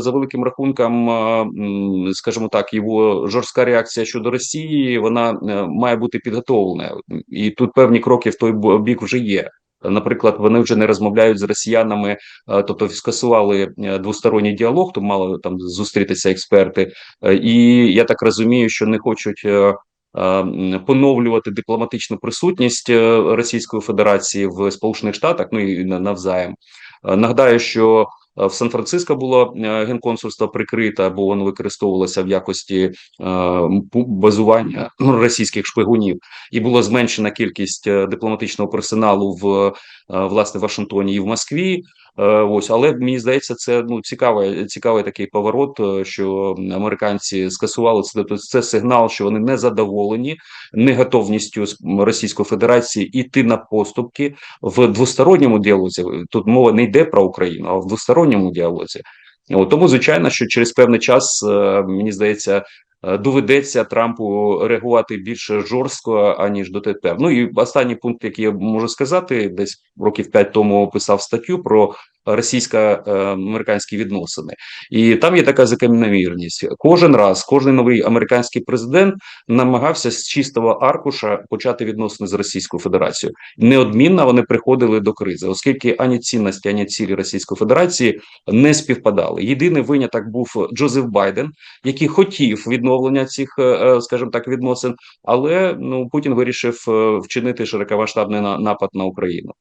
за великим рахунком, е, скажімо так, його жорстка реакція щодо Росії вона е, має бути підготовлена, і тут певні кроки в той бік вже є. Наприклад, вони вже не розмовляють з росіянами, е, тобто скасували двосторонній діалог, то мали там зустрітися експерти, і я так розумію, що не хочуть. Поновлювати дипломатичну присутність Російської Федерації в Сполучених Штатах, ну і на- навзаєм. Нагадаю, що в Сан-Франциско було е, генконсульство прикрите, бо воно використовувалося в якості е, базування ну, російських шпигунів, і була зменшена кількість е, дипломатичного персоналу в е, власне Вашингтоні і в Москві. Е, Ось, але мені здається, це ну цікавий, цікавий такий поворот, е, що американці скасували це. Тобто це сигнал, що вони не задоволені неготовністю Російської Федерації іти на поступки в двосторонньому діалозі. Тут мова не йде про Україну, а в двосторонньому діалозі. Тому, звичайно, що через певний час е, мені здається. Е, Доведеться Трампу реагувати більш жорстко аніж до тепер. Ну і останній пункт, який я можу сказати, десь років п'ять тому писав статтю про російсько-американські відносини, і там є така закономірність. Кожен раз, кожен новий американський президент намагався з чистого аркуша почати відносини з Російською Федерацією. Неодмінно вони приходили до кризи, оскільки ані цінності, ані цілі Російської Федерації не співпадали. Єдиний виняток був Джозеф Байден, який хотів відновлення цих, е, е, скажімо так, відносин, але ну Путін вирішив е, вчинити широкомасштабний на- напад на Україну.